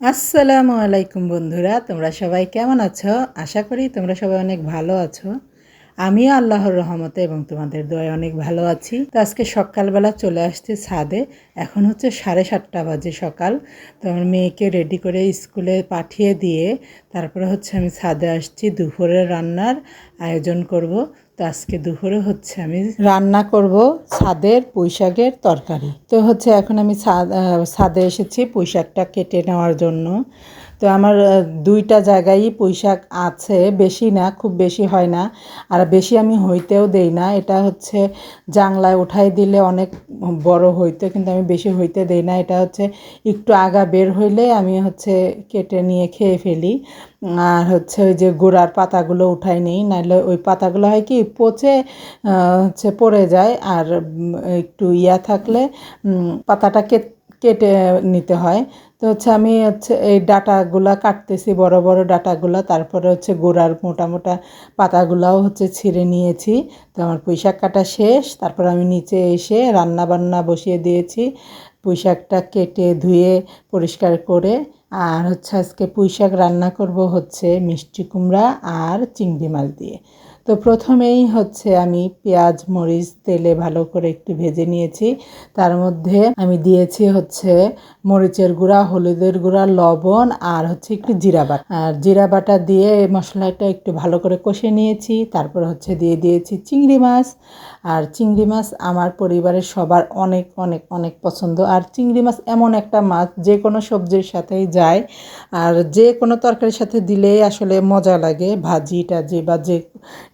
আসসালামু আলাইকুম বন্ধুরা, তোমরা সবাই কেমন আছো? আশা করি তোমরা সবাই অনেক ভালো আছো। আমিও আল্লাহর রহমতে এবং তোমাদের দোয়ায় অনেক ভালো আছি। তো আজকে সকালবেলা চলে আসছি ছাদে, এখন হচ্ছে সাড়ে সাতটা বাজে সকাল। তো আমার মেয়েকে রেডি করে স্কুলে পাঠিয়ে দিয়ে তারপরে হচ্ছে আমি ছাদে আসছি, দুপুরের রান্নার আয়োজন করব। তো আজকে দুপুরে হচ্ছে আমি রান্না করব ছাদের পুঁইশাকের তরকারি। তো হচ্ছে এখন আমি ছাদ এসেছি পুঁইশাকটা কেটে নেওয়ার জন্য। তো আমার দুইটা জায়গায় পুঁইশাক আছে বেশি না খুব বেশি হয় না। আর বেশি আমি হইতেও দেই না। এটা হচ্ছে জাংলায় উঠাই দিলে অনেক বড় হইতে কিন্তু আমি বেশি হইতে দেই না। এটা হচ্ছে একটু আগা বের হইলে আমি হচ্ছে কেটে নিয়ে খেয়ে ফেলি। আর হচ্ছে ওই যে গোড়ার পাতাগুলো উঠাই নিই নাহলে ওই পাতাগুলো হয় কি পচে হচ্ছে পড়ে যায়। আর একটু ইয়া থাকলে উম, পাতাটা কেট- নিতে হয়। তো হচ্ছে আমি হচ্ছে এই ডাটাগুলা কাটতেছি, বড় বড় ডাটাগুলা, তারপরে হচ্ছে গোড়ার মোটা মোটা পাতাগুলাও হচ্ছে ছিঁড়ে নিয়েছি। তো আমার পুঁইশাক কাটা শেষ, তারপর আমি নিচে এসে রান্না বান্না বসিয়ে দিয়েছি। পুঁইশাকটা কেটে ধুয়ে পরিষ্কার করে, আর হচ্ছে আজকে পুঁইশাক রান্না করব হচ্ছে মিষ্টি কুমড়া আর চিংড়ি মাছ দিয়ে। তো প্রথমেই হচ্ছে আমি পেঁয়াজ, মরিচ, তেলে ভালো করে একটু ভেজে নিয়েছি। তার মধ্যে আমি দিয়েছি হচ্ছে মরিচের গুঁড়া, হলুদের গুঁড়া, লবণ আর হচ্ছে একটু জিরা বাটা। আর জিরা বাটা দিয়ে মশলাটা একটু ভালো করে কষে নিয়েছি। তারপর হচ্ছে দিয়ে দিয়েছি চিংড়ি মাছ। আর চিংড়ি মাছ আমার পরিবারের সবার অনেক অনেক অনেক পছন্দ। আর চিংড়ি মাছ এমন একটা মাছ, যে কোনো সবজির সাথেই যায়। আর যে কোনো তরকারির সাথে দিলেই আসলে মজা লাগে ভাজি টাজি বা যে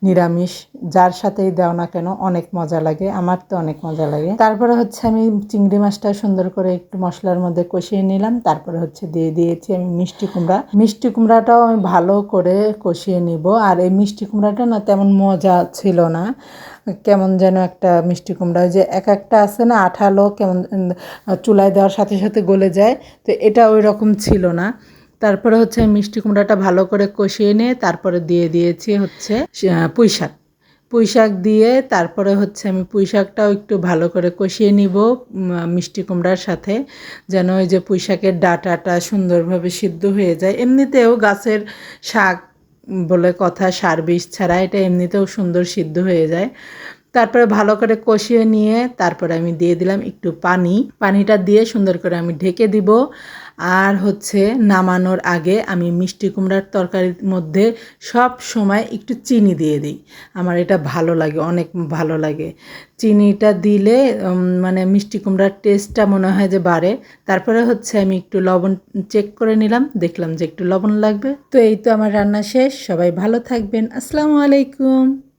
নিরামিষ, যার সাথেই দাও না কেন, অনেক মজা লাগে, আমার তো অনেক মজা লাগে। তারপরে হচ্ছে আমি চিংড়ি মাছটা সুন্দর করে একটু মশলার মধ্যে কষিয়ে নিলাম, তারপরে হচ্ছে দিয়ে দিয়েছি আমি মিষ্টি কুমড়া। মিষ্টি কুমড়াটাও আমি ভালো করে কষিয়ে নিব, আর এই মিষ্টি কুমড়াটা না তেমন মজা ছিল না। কেমন যেন একটা মিষ্টি কুমড়া যে এক একটা আছে না, আঠালো কেমন চুলায় দেওয়ার সাথে সাথে গলে যায়, তো এটা ওই রকম ছিল না। তারপরে হচ্ছে মিষ্টি কুমড়াটা ভালো করে কষিয়ে নিয়ে তারপরে দিয়ে দিয়েছি হচ্ছে পুঁই শাক। পুঁই শাক দিয়ে তারপরে হচ্ছে আমি পুঁই শাকটাও একটু ভালো করে কষিয়ে নিব মিষ্টি কুমড়ার সাথে। যেন ওই যে পুঁই শাকের ডাটাটা সুন্দরভাবে সিদ্ধ হয়ে যায়। এমনিতেও গাছের শাক বলে কথা, সার বিষ ছাড়া এটা এমনিতেও সুন্দর সিদ্ধ হয়ে যায়। তারপরে ভালো করে কষিয়ে নিয়ে তারপরে আমি দিয়ে দিলাম একটু পানি। পানিটা দিয়ে সুন্দর করে আমি ঢেকে দিব। আর হচ্ছে নামানোর আগে আমি মিষ্টি কুমড়ার তরকারির মধ্যে সব সময় একটু চিনি দিয়ে দিই। আমার এটা ভালো লাগে, অনেক ভালো লাগে। চিনিটা দিলে মানে মিষ্টি কুমড়ার টেস্টটা মনে হয় যে বাড়ে। তারপরে হচ্ছে আমি একটু লবণ চেক করে নিলাম, দেখলাম যে একটু লবণ লাগবে। তো এই তো আমার রান্না শেষ, সবাই ভালো থাকবেন। আসসালামু আলাইকুম।